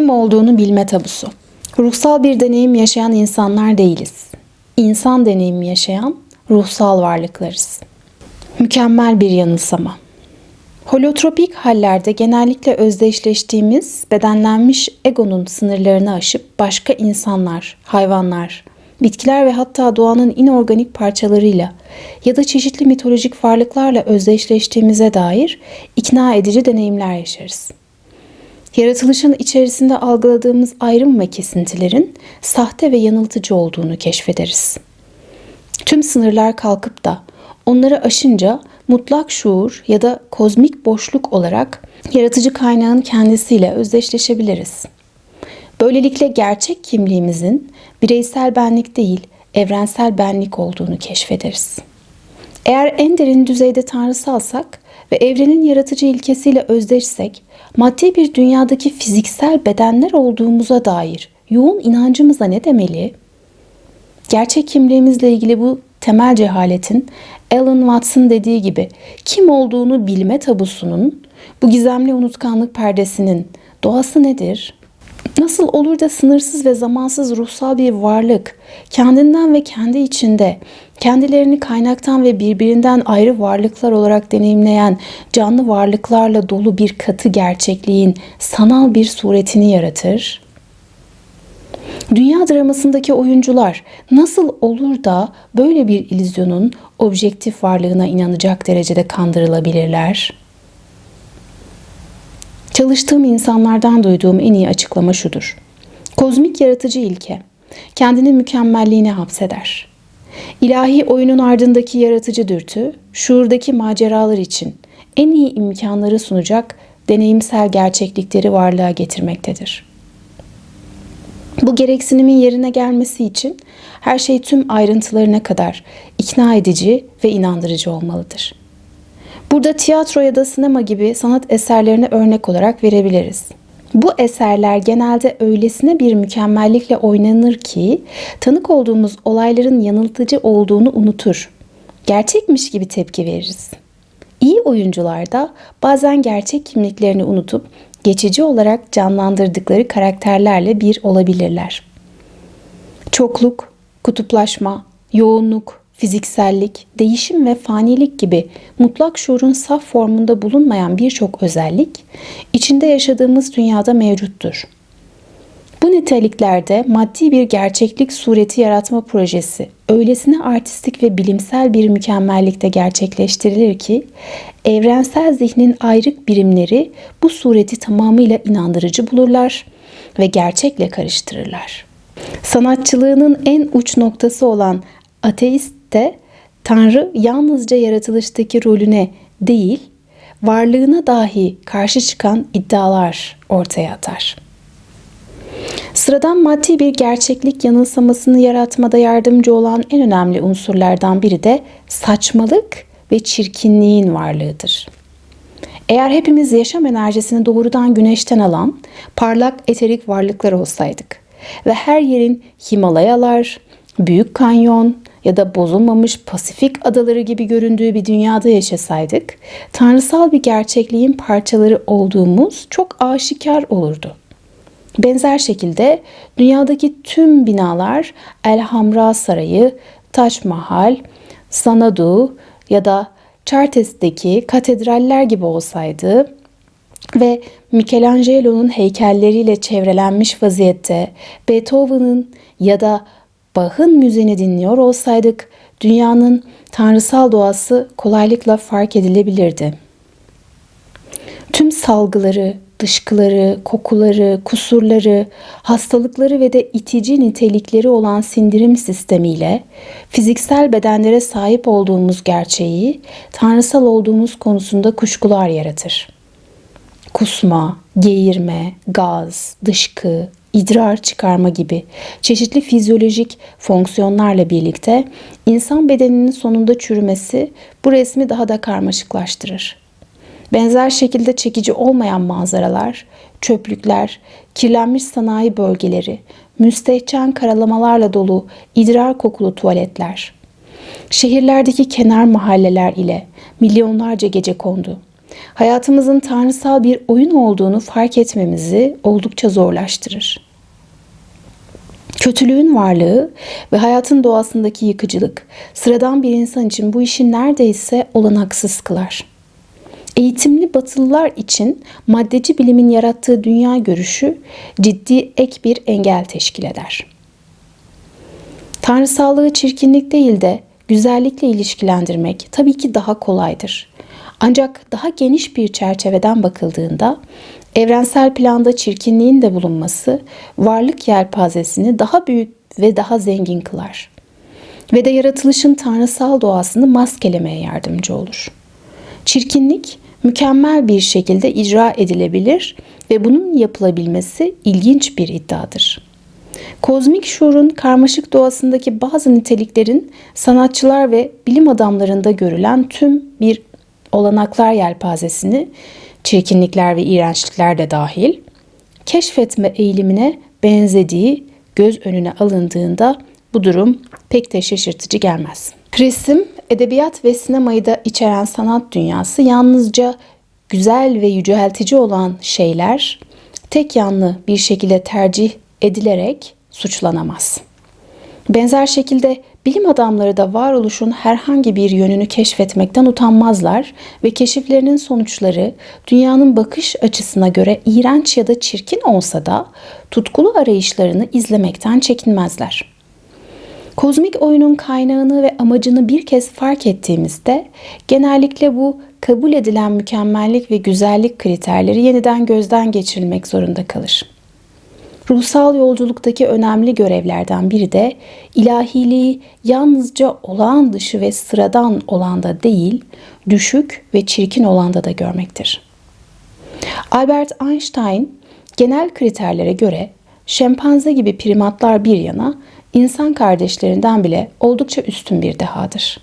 Kim olduğunu bilme tabusu. Ruhsal bir deneyim yaşayan insanlar değiliz. İnsan deneyimi yaşayan ruhsal varlıklarız. Mükemmel bir yanılsama. Holotropik hallerde genellikle özdeşleştiğimiz bedenlenmiş egonun sınırlarını aşıp başka insanlar, hayvanlar, bitkiler ve hatta doğanın inorganik parçalarıyla ya da çeşitli mitolojik varlıklarla özdeşleştiğimize dair ikna edici deneyimler yaşarız. Yaratılışın içerisinde algıladığımız ayrım ve kesintilerin sahte ve yanıltıcı olduğunu keşfederiz. Tüm sınırlar kalkıp da onları aşınca mutlak şuur ya da kozmik boşluk olarak yaratıcı kaynağın kendisiyle özdeşleşebiliriz. Böylelikle gerçek kimliğimizin bireysel benlik değil, evrensel benlik olduğunu keşfederiz. Eğer en derin düzeyde tanrısalsak ve evrenin yaratıcı ilkesiyle özdeşsek, maddi bir dünyadaki fiziksel bedenler olduğumuza dair yoğun inancımıza ne demeli? Gerçek kimliğimizle ilgili bu temel cehaletin Alan Watts'ın dediği gibi kim olduğunu bilme tabusunun, bu gizemli unutkanlık perdesinin doğası nedir? Nasıl olur da sınırsız ve zamansız ruhsal bir varlık kendinden ve kendi içinde kendilerini kaynaktan ve birbirinden ayrı varlıklar olarak deneyimleyen canlı varlıklarla dolu bir katı gerçekliğin sanal bir suretini yaratır? Dünya dramasındaki oyuncular nasıl olur da böyle bir illüzyonun objektif varlığına inanacak derecede kandırılabilirler? Çalıştığım insanlardan duyduğum en iyi açıklama şudur. Kozmik yaratıcı ilke kendini mükemmelliğine hapseder. İlahi oyunun ardındaki yaratıcı dürtü, şuurdaki maceralar için en iyi imkanları sunacak deneyimsel gerçeklikleri varlığa getirmektedir. Bu gereksinimin yerine gelmesi için her şey tüm ayrıntılarına kadar ikna edici ve inandırıcı olmalıdır. Burada tiyatro ya da sinema gibi sanat eserlerini örnek olarak verebiliriz. Bu eserler genelde öylesine bir mükemmellikle oynanır ki tanık olduğumuz olayların yanıltıcı olduğunu unutur. Gerçekmiş gibi tepki veririz. İyi oyuncular da bazen gerçek kimliklerini unutup geçici olarak canlandırdıkları karakterlerle bir olabilirler. Çokluk, kutuplaşma, yoğunluk, fiziksellik, değişim ve fanilik gibi mutlak şuurun saf formunda bulunmayan birçok özellik içinde yaşadığımız dünyada mevcuttur. Bu niteliklerde maddi bir gerçeklik sureti yaratma projesi öylesine artistik ve bilimsel bir mükemmellikte gerçekleştirilir ki evrensel zihnin ayrık birimleri bu sureti tamamıyla inandırıcı bulurlar ve gerçekle karıştırırlar. Sanatçılığının en uç noktası olan ateist de Tanrı yalnızca yaratılıştaki rolüne değil, varlığına dahi karşı çıkan iddialar ortaya atar. Sıradan maddi bir gerçeklik yanılsamasını yaratmada yardımcı olan en önemli unsurlardan biri de saçmalık ve çirkinliğin varlığıdır. Eğer hepimiz yaşam enerjisini doğrudan güneşten alan parlak eterik varlıklar olsaydık ve her yerin Himalayalar, Büyük Kanyon ya da bozulmamış Pasifik adaları gibi göründüğü bir dünyada yaşasaydık, tanrısal bir gerçekliğin parçaları olduğumuz çok aşikar olurdu. Benzer şekilde dünyadaki tüm binalar El Hamra Sarayı, Taç Mahal, Sanadu ya da Chartes'teki katedraller gibi olsaydı ve Michelangelo'nun heykelleriyle çevrelenmiş vaziyette Beethoven'ın ya da Bach'ın müziğini dinliyor olsaydık dünyanın tanrısal doğası kolaylıkla fark edilebilirdi. Tüm salgıları, dışkıları, kokuları, kusurları, hastalıkları ve de itici nitelikleri olan sindirim sistemiyle fiziksel bedenlere sahip olduğumuz gerçeği tanrısal olduğumuz konusunda kuşkular yaratır. Kusma, geğirme, gaz, dışkı, idrar çıkarma gibi çeşitli fizyolojik fonksiyonlarla birlikte insan bedeninin sonunda çürümesi bu resmi daha da karmaşıklaştırır. Benzer şekilde çekici olmayan manzaralar, çöplükler, kirlenmiş sanayi bölgeleri, müstehcen karalamalarla dolu idrar kokulu tuvaletler, şehirlerdeki kenar mahalleler ile milyonlarca gece kondu, hayatımızın tanrısal bir oyun olduğunu fark etmemizi oldukça zorlaştırır. Kötülüğün varlığı ve hayatın doğasındaki yıkıcılık sıradan bir insan için bu işi neredeyse olanaksız kılar. Eğitimli batılılar için maddeci bilimin yarattığı dünya görüşü ciddi ek bir engel teşkil eder. Tanrısallığı çirkinlik değil de güzellikle ilişkilendirmek tabii ki daha kolaydır. Ancak daha geniş bir çerçeveden bakıldığında evrensel planda çirkinliğin de bulunması varlık yelpazesini daha büyük ve daha zengin kılar. Ve de yaratılışın tanrısal doğasını maskelemeye yardımcı olur. Çirkinlik mükemmel bir şekilde icra edilebilir ve bunun yapılabilmesi ilginç bir iddiadır. Kozmik şuurun karmaşık doğasındaki bazı niteliklerin sanatçılar ve bilim adamlarında görülen tüm bir olanaklar yelpazesini, çirkinlikler ve iğrençlikler de dahil, keşfetme eğilimine benzediği göz önüne alındığında bu durum pek de şaşırtıcı gelmez. Resim, edebiyat ve sinemayı da içeren sanat dünyası yalnızca güzel ve yüceltici olan şeyler tek yanlı bir şekilde tercih edilerek suçlanamaz. Benzer şekilde bilim adamları da varoluşun herhangi bir yönünü keşfetmekten utanmazlar ve keşiflerinin sonuçları dünyanın bakış açısına göre iğrenç ya da çirkin olsa da tutkulu arayışlarını izlemekten çekinmezler. Kozmik oyunun kaynağını ve amacını bir kez fark ettiğimizde genellikle bu kabul edilen mükemmellik ve güzellik kriterleri yeniden gözden geçirilmek zorunda kalır. Ruhsal yolculuktaki önemli görevlerden biri de ilahiliği yalnızca olağan dışı ve sıradan olanda değil, düşük ve çirkin olanda da görmektir. Albert Einstein genel kriterlere göre şempanze gibi primatlar bir yana insan kardeşlerinden bile oldukça üstün bir dehadır.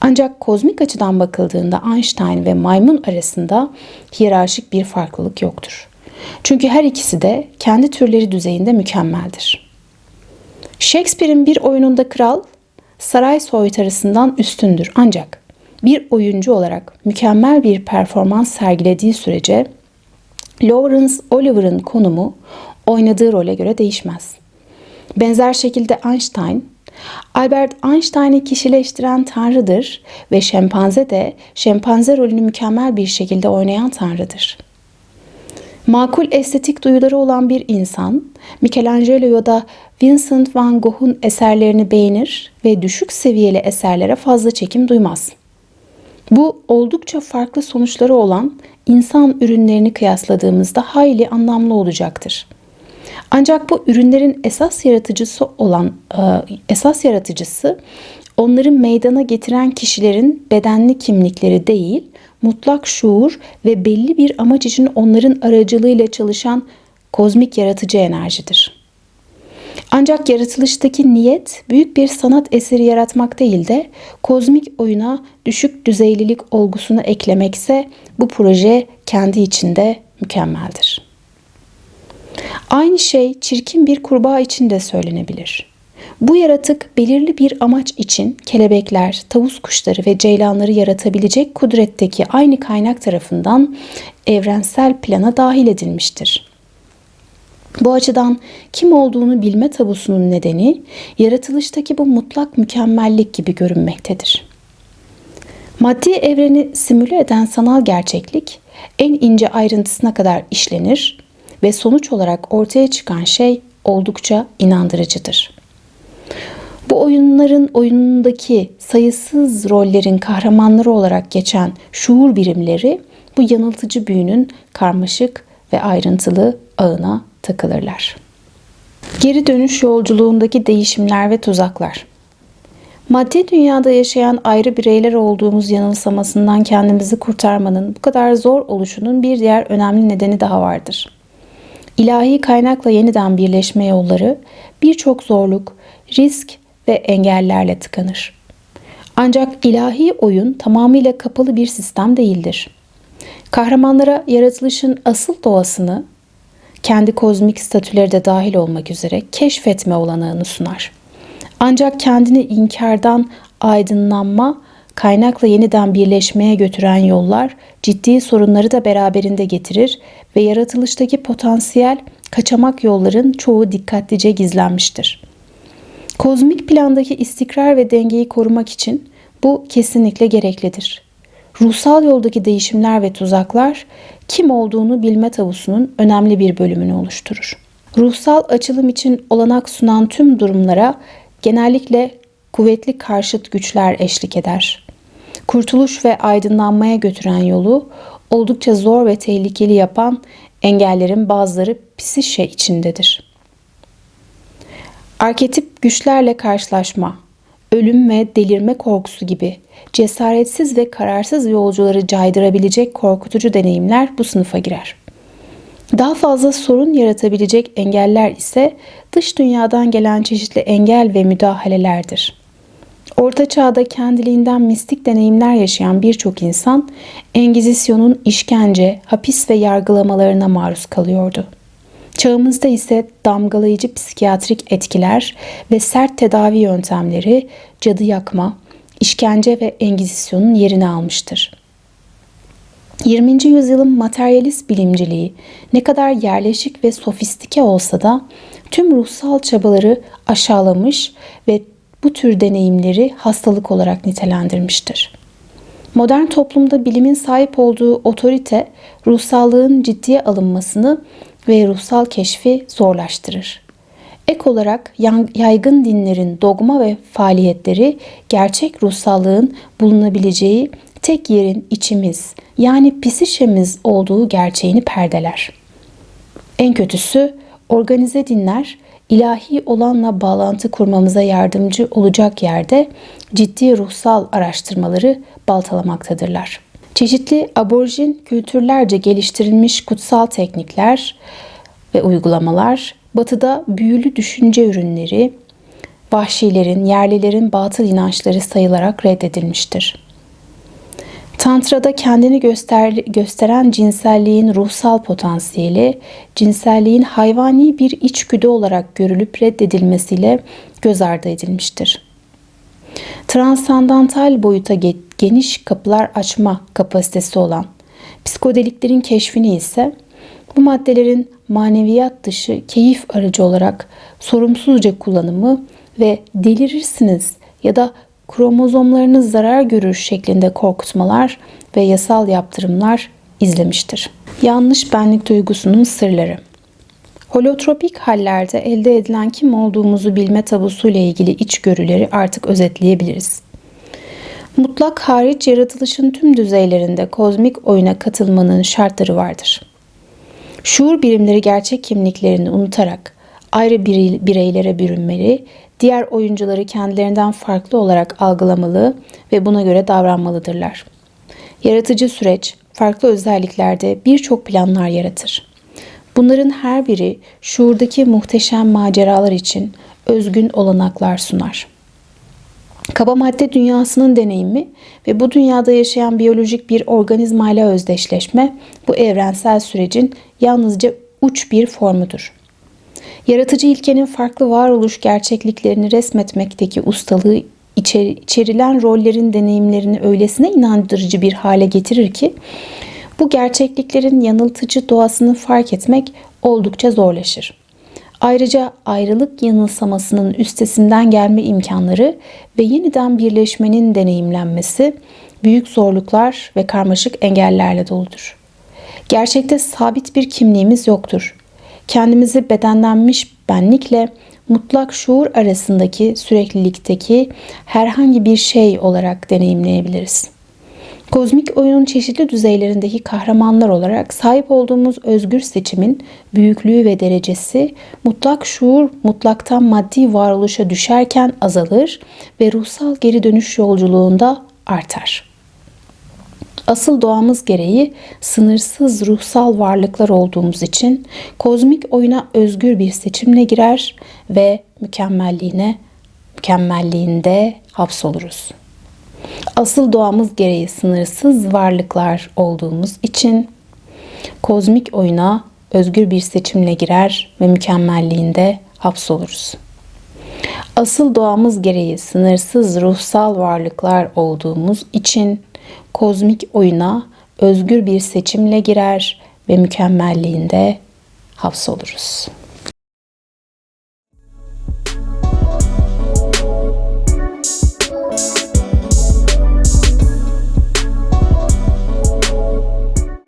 Ancak kozmik açıdan bakıldığında Einstein ve maymun arasında hiyerarşik bir farklılık yoktur. Çünkü her ikisi de kendi türleri düzeyinde mükemmeldir. Shakespeare'in bir oyununda kral saray soytarısından üstündür ancak bir oyuncu olarak mükemmel bir performans sergilediği sürece Lawrence Oliver'ın konumu oynadığı role göre değişmez. Benzer şekilde Einstein, Albert Einstein'ı kişileştiren tanrıdır ve şempanze de şempanze rolünü mükemmel bir şekilde oynayan tanrıdır. Makul estetik duyuları olan bir insan, Michelangelo ya da Vincent van Gogh'un eserlerini beğenir ve düşük seviyeli eserlere fazla çekim duymaz. Bu oldukça farklı sonuçları olan insan ürünlerini kıyasladığımızda hayli anlamlı olacaktır. Ancak bu ürünlerin esas yaratıcısı olan e, esas yaratıcısı onları meydana getiren kişilerin bedenli kimlikleri değil, mutlak şuur ve belli bir amaç için onların aracılığıyla çalışan kozmik yaratıcı enerjidir. Ancak yaratılıştaki niyet büyük bir sanat eseri yaratmak değil de kozmik oyuna düşük düzeylilik olgusunu eklemekse bu proje kendi içinde mükemmeldir. Aynı şey çirkin bir kurbağa için de söylenebilir. Bu yaratık belirli bir amaç için kelebekler, tavus kuşları ve ceylanları yaratabilecek kudretteki aynı kaynak tarafından evrensel plana dahil edilmiştir. Bu açıdan kim olduğunu bilme tabusunun nedeni yaratılıştaki bu mutlak mükemmellik gibi görünmektedir. Maddi evreni simüle eden sanal gerçeklik en ince ayrıntısına kadar işlenir ve sonuç olarak ortaya çıkan şey oldukça inandırıcıdır. Bu oyunların oyunundaki sayısız rollerin kahramanları olarak geçen şuur birimleri bu yanıltıcı büyünün karmaşık ve ayrıntılı ağına takılırlar. Geri dönüş yolculuğundaki değişimler ve tuzaklar. Maddi dünyada yaşayan ayrı bireyler olduğumuz yanılsamasından kendimizi kurtarmanın bu kadar zor oluşunun bir diğer önemli nedeni daha vardır. İlahi kaynakla yeniden birleşme yolları birçok zorluk, risk ve engellerle tıkanır. Ancak ilahi oyun tamamıyla kapalı bir sistem değildir. Kahramanlara yaratılışın asıl doğasını, kendi kozmik statüleri de dahil olmak üzere keşfetme olanağını sunar. Ancak kendini inkardan aydınlanma, kaynakla yeniden birleşmeye götüren yollar ciddi sorunları da beraberinde getirir ve yaratılıştaki potansiyel kaçamak yolların çoğu dikkatlice gizlenmiştir. Kozmik plandaki istikrar ve dengeyi korumak için bu kesinlikle gereklidir. Ruhsal yoldaki değişimler ve tuzaklar kim olduğunu bilme tavusunun önemli bir bölümünü oluşturur. Ruhsal açılım için olanak sunan tüm durumlara genellikle kuvvetli karşıt güçler eşlik eder. Kurtuluş ve aydınlanmaya götüren yolu oldukça zor ve tehlikeli yapan engellerin bazıları psişe içindedir. Arketip güçlerle karşılaşma, ölüm ve delirme korkusu gibi cesaretsiz ve kararsız yolcuları caydırabilecek korkutucu deneyimler bu sınıfa girer. Daha fazla sorun yaratabilecek engeller ise dış dünyadan gelen çeşitli engel ve müdahalelerdir. Orta çağda kendiliğinden mistik deneyimler yaşayan birçok insan Engizisyon'un işkence, hapis ve yargılamalarına maruz kalıyordu. Çağımızda ise damgalayıcı psikiyatrik etkiler ve sert tedavi yöntemleri cadı yakma, işkence ve engizisyonun yerini almıştır. 20. yüzyılın materyalist bilimciliği ne kadar yerleşik ve sofistike olsa da tüm ruhsal çabaları aşağılamış ve bu tür deneyimleri hastalık olarak nitelendirmiştir. Modern toplumda bilimin sahip olduğu otorite ruhsallığın ciddiye alınmasını ve ruhsal keşfi zorlaştırır. Ek olarak yaygın dinlerin dogma ve faaliyetleri gerçek ruhsallığın bulunabileceği tek yerin içimiz yani psişemiz olduğu gerçeğini perdeler. En kötüsü organize dinler ilahi olanla bağlantı kurmamıza yardımcı olacak yerde ciddi ruhsal araştırmaları baltalamaktadırlar. Çeşitli aborjin kültürlerce geliştirilmiş kutsal teknikler ve uygulamalar batıda büyülü düşünce ürünleri, vahşilerin, yerlilerin batıl inançları sayılarak reddedilmiştir. Tantra'da kendini göster gösteren cinselliğin ruhsal potansiyeli, cinselliğin hayvani bir içgüdü olarak görülüp reddedilmesiyle göz ardı edilmiştir. Transandantal boyuta geniş kapılar açma kapasitesi olan psikodeliklerin keşfini ise bu maddelerin maneviyat dışı keyif aracı olarak sorumsuzca kullanımı ve delirirsiniz ya da kromozomlarınız zarar görür şeklinde korkutmalar ve yasal yaptırımlar izlemiştir. Yanlış benlik duygusunun sırları. Holotropik hallerde elde edilen kim olduğumuzu bilme tabusuyla ilgili içgörüleri artık özetleyebiliriz. Mutlak hariç yaratılışın tüm düzeylerinde kozmik oyuna katılmanın şartları vardır. Şuur birimleri gerçek kimliklerini unutarak ayrı bireylere bürünmeli diğer oyuncuları kendilerinden farklı olarak algılamalı ve buna göre davranmalıdırlar. Yaratıcı süreç farklı özelliklerde birçok planlar yaratır. Bunların her biri şuurdaki muhteşem maceralar için özgün olanaklar sunar. Kaba madde dünyasının deneyimi ve bu dünyada yaşayan biyolojik bir organizmayla özdeşleşme bu evrensel sürecin yalnızca uç bir formudur. Yaratıcı ilkenin farklı varoluş gerçekliklerini resmetmekteki ustalığı içerilen rollerin deneyimlerini öylesine inandırıcı bir hale getirir ki bu gerçekliklerin yanıltıcı doğasını fark etmek oldukça zorlaşır. Ayrıca ayrılık yanılsamasının üstesinden gelme imkanları ve yeniden birleşmenin deneyimlenmesi büyük zorluklar ve karmaşık engellerle doludur. Gerçekte sabit bir kimliğimiz yoktur kendimizi bedenlenmiş benlikle mutlak şuur arasındaki süreklilikteki herhangi bir şey olarak deneyimleyebiliriz. Kozmik oyunun çeşitli düzeylerindeki kahramanlar olarak sahip olduğumuz özgür seçimin büyüklüğü ve derecesi mutlak şuur mutlaktan maddi varoluşa düşerken azalır ve ruhsal geri dönüş yolculuğunda artar. Asıl doğamız gereği sınırsız ruhsal varlıklar olduğumuz için kozmik oyuna özgür bir seçimle girer ve mükemmelliğine, mükemmelliğinde hapsoluruz. Asıl doğamız gereği sınırsız varlıklar olduğumuz için kozmik oyuna özgür bir seçimle girer ve mükemmelliğinde hapsoluruz. Asıl doğamız gereği sınırsız ruhsal varlıklar olduğumuz için kozmik oyuna özgür bir seçimle girer ve mükemmelliğinde hapsoluruz.